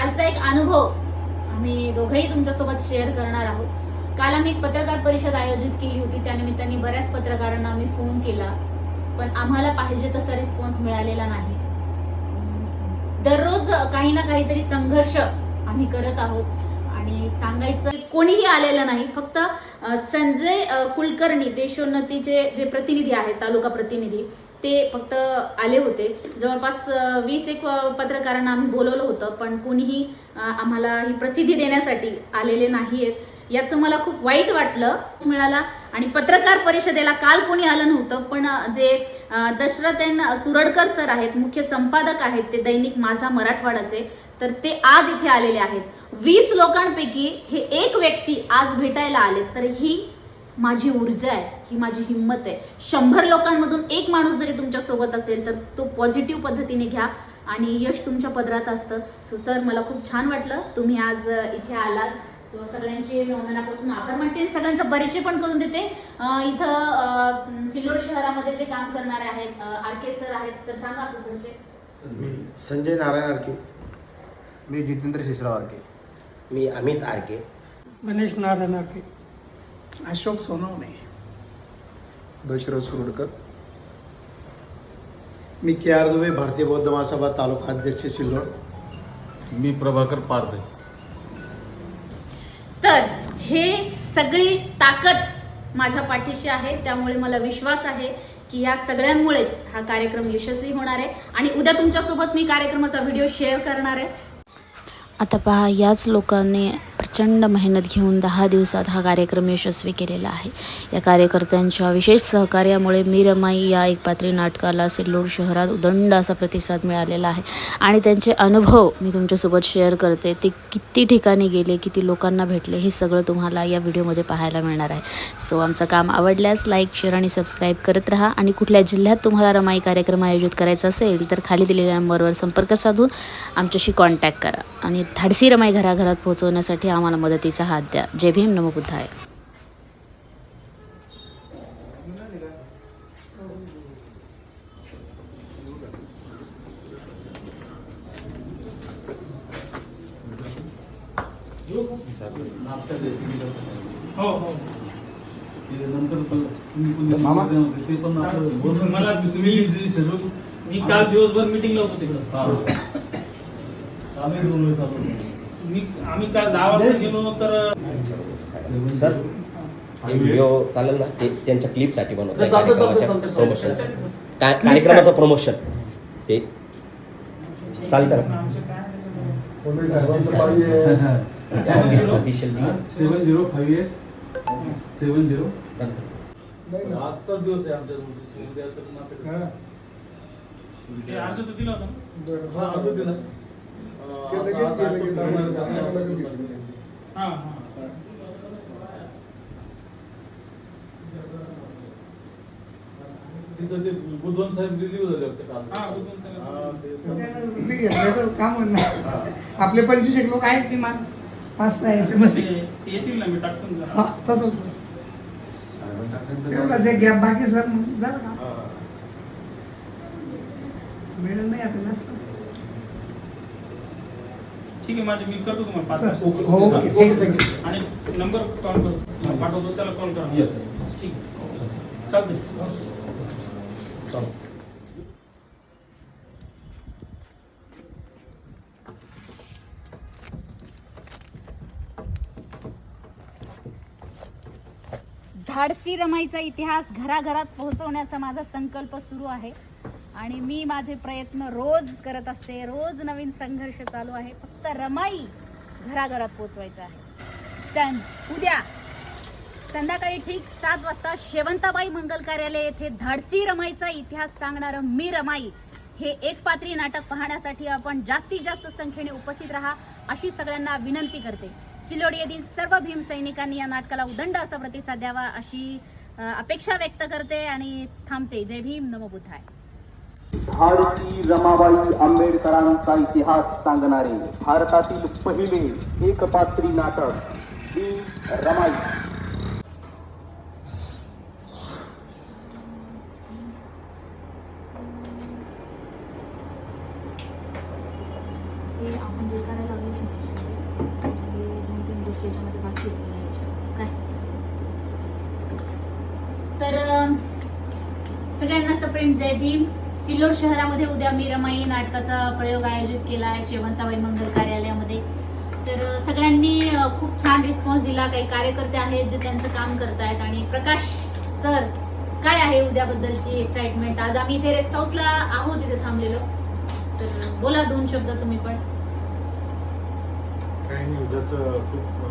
कालचा एक अनुभव आम्ही दोघंही तुमच्यासोबत शेअर करणार आहोत. काल आम्ही एक पत्रकार परिषद आयोजित केली होती. त्यानिमित्ताने बऱ्याच पत्रकारांना आम्ही फोन केला. पण आम्हाला पाहिजे तसा रिस्पॉन्स मिळालेला नाही. दररोज काही ना काहीतरी संघर्ष आम्ही करत आहोत. आणि सांगायचं कोणीही आलेलं नाही फक्त संजय कुलकर्णी देशोन्नतीचे जे प्रतिनिधी आहेत तालुका प्रतिनिधी ते फक्त आले होते. जवळपास वीस एक पत्रकारांना आम्ही बोलवलं होतं पण कोणीही आम्हाला ही प्रसिद्धी देण्यासाठी आलेले नाही आहेत याचं मला खूप वाईट वाटलं मिळाला. आणि पत्रकार परिषदेला काल कोणी आलं नव्हतं पण जे दशरथ दशरथन सुरडकर सर आहेत मुख्य संपादक आहेत ते दैनिक माझा मराठवाडाचे तर ते आज इथे आलेले आहेत. वीस लोकांपैकी हे एक व्यक्ती आज भेटायला आले तर ही माझी ऊर्जा आहे ही माझी हिंमत आहे. शंभर लोकांमधून एक माणूस जरी तुमच्यासोबत असेल तर तो पॉझिटिव्ह पद्धतीने घ्या आणि यश तुमच्या पदरात असतं. सो सर मला खूप छान वाटलं. तुम्ही आज इथे आलात. सो सगळ्यांचे मी मनापासून आभार मानते. सगळ्यांचा परिचय पण करून देते. इथं सिल्लोड शहरामध्ये जे काम करणारे आहेत आर के सर आहेत. सर सांगा परिचय मी संजय नारायण आरके मी जितेंद्र शिशराव आरके मी अमित आरके. गणेश नारायण आके अशोक सोनवणे. दशरथ सुरडकर मी के आर दुबे भारतीय बौद्ध महासभा तालुका अध्यक्ष सिल्लोड मी प्रभाकर पारदे. तर हे सगळी ताकद माझ्या पाठीशी आहे त्यामुळे मला विश्वास आहे की या सगळ्यांमुळेच हा कार्यक्रम यशस्वी होणार आहे. आणि उद्या तुमच्यासोबत मी कार्यक्रमाचा व्हिडिओ शेअर करणार आहे. आता पहा याच लोकांनी प्रचंड मेहनत घेऊन दहा दिवसात हा कार्यक्रम यशस्वी केलेला आहे. या कार्यकर्त्यांच्या विशेष सहकार्यामुळे मी रमाई या एकपात्री नाटकाला सिल्लोड शहरात उदंड असा प्रतिसाद मिळालेला आहे. आणि त्यांचे अनुभव मी तुमच्यासोबत शेअर करते. ते किती ठिकाणी गेले किती लोकांना भेटले हे सगळं तुम्हाला या व्हिडिओमध्ये पाहायला मिळणार आहे. सो आमचं काम आवडल्यास लाईक शेअर आणि सबस्क्राईब करत राहा. आणि कुठल्या जिल्ह्यात तुम्हाला रमाई कार्यक्रम आयोजित करायचा असेल तर खाली दिलेल्या नंबरवर संपर्क साधून आमच्याशी कॉन्टॅक्ट करा. आणि धाडसी रमाई घराघरात पोहोचवण्यासाठी आम्हाला मदतीचा हात द्या. जय भीम नमो बुद्धाय. हो हो. मला तुम्ही मी काल दिवसभर मिटिंगला होतो तिकडं. आम्ही मी काल दहा वाजता गेलो तर सर हे व्हिडिओ चालेल ना ते त्यांच्या क्लिपसाठी बनवतात कार्यक्रमाच्या. प्रमोशन का- कार्यक्रमाचं प्रमोशन ते चालतं ना काय official seven zero five eight seven zero आजचाच दिवस आहे आमच्या उद्या तर नाटक अर्ज तर दिला होता ना? अर्ज दिला. ते लगेच लगेच. हा हा. तिथं ते बुधवान साहेब रिलीव्ह झाले होते काल. हा, बुधवान साहेब. काम आपले पंचवीस एक लोक आहेत किमान पाच सहा मध्ये ते येतील ना मी टाकून जा. हा तसंच. तेवढाच एक गॅप बाकी सर मग झालं का? हा. मिळेल नाही आता जास्त. ठीक आहे माझे मी करतो तुम्हाला पाच सर वाजता. ओके. हो ओके आणि नंबर कॉल करतो पाठवतो त्याला कॉल करा Yes, yes. ठीक आहे. चालतंय चालेल. धाडसी रमाईचा इतिहास घराघरात पोहोचवण्याचा माझा संकल्प सुरू आहे आणि मी माझे प्रयत्न रोज करत असते. रोज नवीन संघर्ष चालू आहे. फक्त रमाई घराघरात पोचवायचा आहे. तर उद्या. संध्याकाळी ठीक सात वाजता शेवंताबाई मंगल कार्यालय येथे धाडसी रमाईचा इतिहास सांगणारं मी रमाई. हे एक पात्री नाटक पाहण्यासाठी आपण जास्तीत जास्त संख्येने उपस्थित राहा अशी सगळ्यांना विनंती करते. सिलोडी येथील सर्व भीम सैनिकांनी या नाटकाला उदंड असा प्रतिसाद द्यावा अशी अपेक्षा व्यक्त करते आणि थांबते. जय भीम नमो बुद्धाय. धाडसी रमाबाई आंबेडकरांचा इतिहास सांगणारे भारतातील पहिले एकपात्री नाटक डी रमाई. तर सगळ्यांना सप्रेम जय भीम. सिल्लोड शहरामध्ये उद्या मीरमाई नाटकाचा प्रयोग आयोजित केला आहे शेवंताबाई मंगल कार्यालयामध्ये. तर सगळ्यांनी खूप छान रिस्पॉन्स दिला. काही कार्यकर्ते आहेत जे त्यांचं काम करतायत आणि प्रकाश सर काय आहे उद्याबद्दलची एक्साइटमेंट आज आम्ही इथे रेस्ट हाऊसला आहोत इथे थांबलेलो. तर बोला दोन शब्द तुम्ही पण. काही नाही उद्याच खूप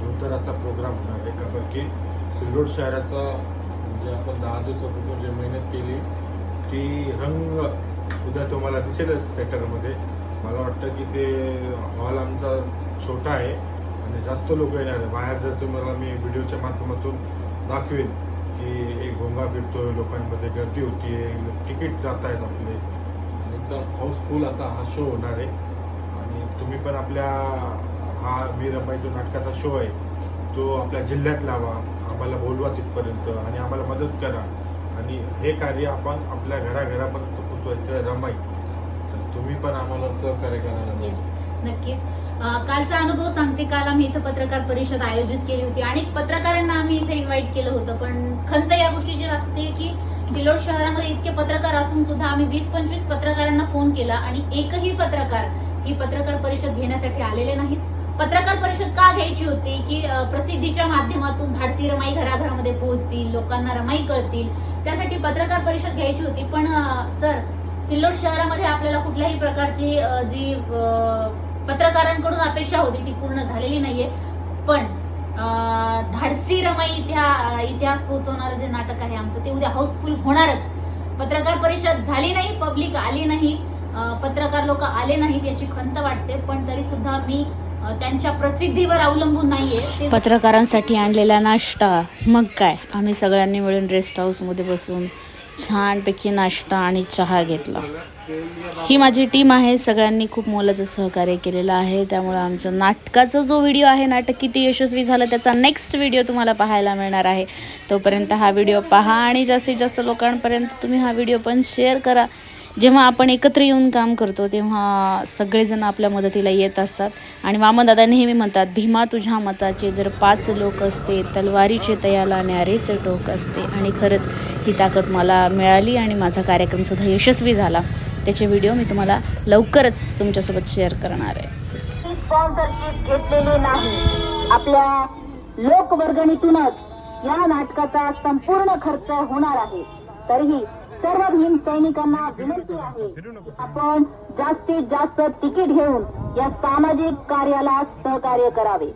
जोरदाराचा प्रोग्राम होणार आहे. का सिल्लोड शहराचा म्हणजे आपण दहा दिवसापूर्वी जे मेहनत केली की रंग उद्या तुम्हाला दिसेलच थिएटरमध्ये मला वाटतं की ते हॉल आमचा छोटा आहे आणि जास्त लोक येणार आहे बाहेर जर तुम्हाला मी व्हिडिओच्या माध्यमातून दाखवेन की एक भोंगा फिरतोय लोकांमध्ये गर्दी होती आहे तिकीट जात आहेत आपले एकदम हाऊसफुल असा हा शो होणार आहे. आणि तुम्ही पण आपल्या हा वीर रमाई जो नाटकाचा शो आहे. तो आपल्या जिल्ह्यात लावा. आम्हाला बोलवा तिथपर्यंत आणि आम्हाला मदत करा. आणि हे कार्य आपण आपल्या घराघरापर्यंत पोचवायचं आहे रमाई. तर तुम्ही पण आम्हाला सहकार्य करायला येस नक्कीच. कालचा अनुभव सांगते काल आम्ही इथं पत्रकार परिषद आयोजित केली होती. आणि पत्रकारांना आम्ही इथे इन्व्हाइट केलं होतं पण खंत या गोष्टीची वाटते की सिलोड शहरामध्ये इतके पत्रकार असून सुद्धा आम्ही वीस पंचवीस पत्रकारांना फोन केला आणि एकही पत्रकार ही पत्रकार परिषद घेण्यासाठी आलेले नाहीत. पत्रकार परिषद का घ्यायची होती की प्रसिद्धीच्या माध्यमातून धाडसी रमाई घराघरामध्ये पोहोचतील लोकांना रमाई कळतील त्यासाठी पत्रकार परिषद घ्यायची होती. पण सर सिल्लोड शहरामध्ये आपल्याला कुठल्याही प्रकारची जी पत्रकारांकडून अपेक्षा होती ती पूर्ण झालेली नाहीये. पण धाडसी रमाई इतिहा इतिहास पोहोचवणारं जे नाटक आहे आमचं ते उद्या हाऊसफुल होणारच. पत्रकार परिषद झाली नाही पब्लिक आली नाही पत्रकार लोक आले नाहीत याची खंत वाटते पण तरी सुद्धा मी त्यांच्या प्रसिद्धीवर अवलंबून नाहीये. पत्रकारांसाठी आणलेला नाश्ता. मग काय? आम्ही सगळ्यांनी मिळून रेस्ट हाऊसमध्ये बसून छानपैकी नाश्ता आणि चहा घेतला. ही माझी टीम आहे. सगळ्यांनी खूप मोलाचं सहकार्य केलेलं आहे. त्यामुळं आमचं नाटकाचा जो व्हिडिओ आहे नाटक किती यशस्वी झालं त्याचा नेक्स्ट व्हिडिओ तुम्हाला पाहायला मिळणार आहे. तोपर्यंत हा व्हिडिओ पहा आणि जास्तीत जास्त लोकांपर्यंत तुम्ही हा व्हिडिओ पण शेअर करा. जेव्हा आपण एकत्र येऊन काम करतो तेव्हा सगळेजण आपल्या मदतीला येत असतात. आणि वामनदादा नेहमी म्हणतात भीमा तुझ्या मताचे जर पाच लोक असते तलवारीचे तयाला न्यारेचे टोक असते. आणि खरंच ही ताकद मला मिळाली आणि माझा कार्यक्रमसुद्धा यशस्वी झाला. त्याचे व्हिडिओ मी तुम्हाला लवकरच तुमच्यासोबत शेअर करणार आहे. स्पॉन्सरशिप घेतलेली नाही. आपल्या लोकवर्गणीतूनच या नाटकाचा संपूर्ण खर्च होणार आहे. तरीही सर्व भीम सैनिकांना विनंती आहे आपण जास्तीत जास्त तिकीट घेऊन या सामाजिक कार्याला सहकार्य करावे.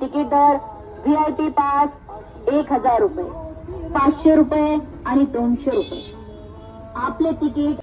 तिकीट दर व्ही आय पी पास एक हजार रुपये पाचशे रुपये आणि दोनशे रुपये. आपले तिकीट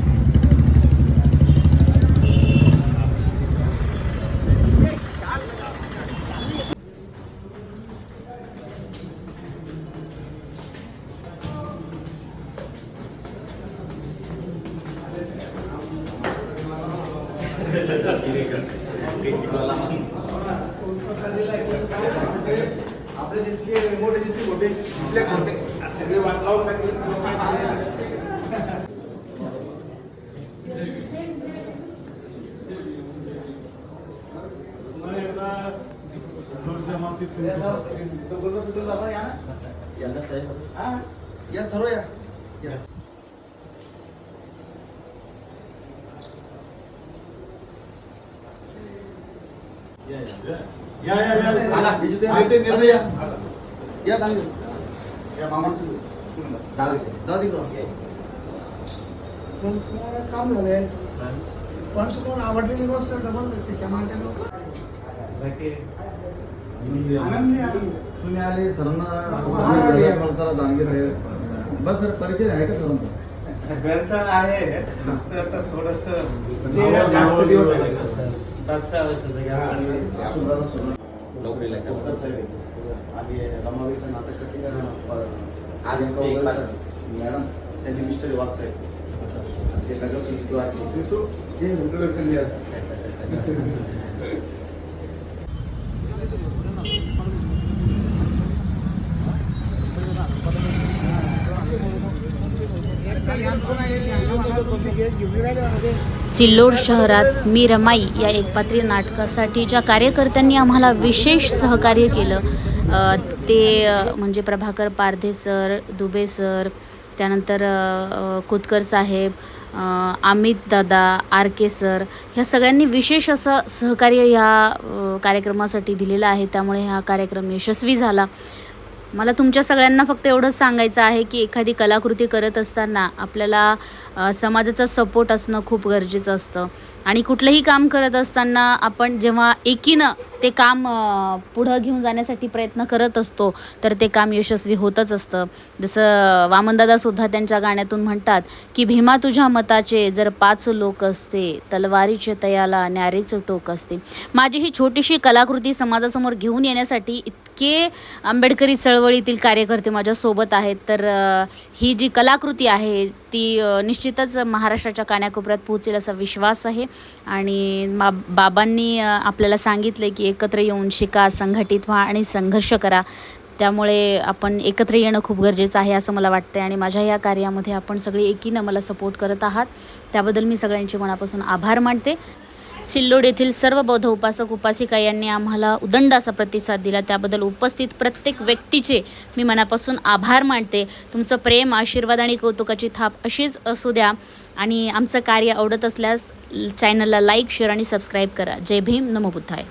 आपले जितके मोठे जितके मोठे तिथले मोठे सगळे वाट लावून टाकले या सर्व या. या या या. आला. नेते नेते या. या दादा. या मामाचं दादा दादा पण समोर काम झालंय. पण समोर आवडलेली गोष्ट डबल शिक्या मारते लोक आनंदी आनंद. तुम्ही आले सरांना हा, दानगे साहेब बस सर परिचय आहे का सरांचा? सगळ्यांचा आहे. फक्त आता थोडस जास्त दिवस झाले नोकरीला आहे आणि रमाबाईचं नाटक कधी आज मॅडम त्यांचे मिस्टर वाच आहे ते नगर सुचित वाटली तू हे इंट्रोडक्शन द्या सिल्लोड शहरात मी रमाई या एकपात्री नाटकासाठी ज्या कार्यकर्त्यांनी आम्हाला विशेष सहकार्य केलं ते म्हणजे प्रभाकर पारधे सर दुबे सर त्यानंतर कुतकर साहेब अमित दादा आर के सर ह्या सगळ्यांनी विशेष असं सहकार्य ह्या कार्यक्रमासाठी दिलेलं आहे. त्यामुळे हा कार्यक्रम यशस्वी झाला. मला तुमच्या सगळ्यांना फक्त एवढंच सांगायचं आहे की एखादी कलाकृती करत असताना आपल्याला समाजाचा सपोर्ट असणं खूप गरजेचं असतं. आणि कुठलंही काम करत असताना आपण जेव्हा एकीनं ते काम पुढं घेऊन जाण्यासाठी प्रयत्न करत असतो तर ते काम यशस्वी होतच असतं. जसं वामनदादासुद्धा त्यांच्या गाण्यातून म्हणतात की भीमा तुझ्या मताचे जर पाच लोक असते तलवारीचे तयाला न्यारेचं टोक असते. माझी ही छोटीशी कलाकृती समाजासमोर घेऊन येण्यासाठी इतके आंबेडकरी चळवळीतील कार्यकर्ते माझ्यासोबत आहेत. तर ही जी कलाकृती आहे ती निश्चितच महाराष्ट्राच्या कानाकोपऱ्यात पोहोचेल असा विश्वास आहे. आणि मा बाबांनी आपल्याला सांगितले की एकत्र येऊन शिका संघटित व्हा आणि संघर्ष करा. त्यामुळे आपण एकत्र येणं खूप गरजेचं आहे असं मला वाटतं आणि माझ्या या कार्यामध्ये आपण सगळी एकीनं मला सपोर्ट करत आहात. त्याबद्दल मी सगळ्यांचे मनापासून आभार मानते. सिल्लोड येथील सर्व बौद्ध उपासक उपासिका यांनी आम्हाला उदंड असा प्रतिसाद दिला. त्याबद्दल उपस्थित प्रत्येक व्यक्तीचे मी मनापासून आभार मानते. तुमचं प्रेम आशीर्वाद आणि कौतुकाची थाप अशीच असू द्या. आणि आमचं कार्य आवडत असल्यास चॅनलला लाईक शेअर आणि सबस्क्राईब करा. जय भीम. नमो बुद्धाय.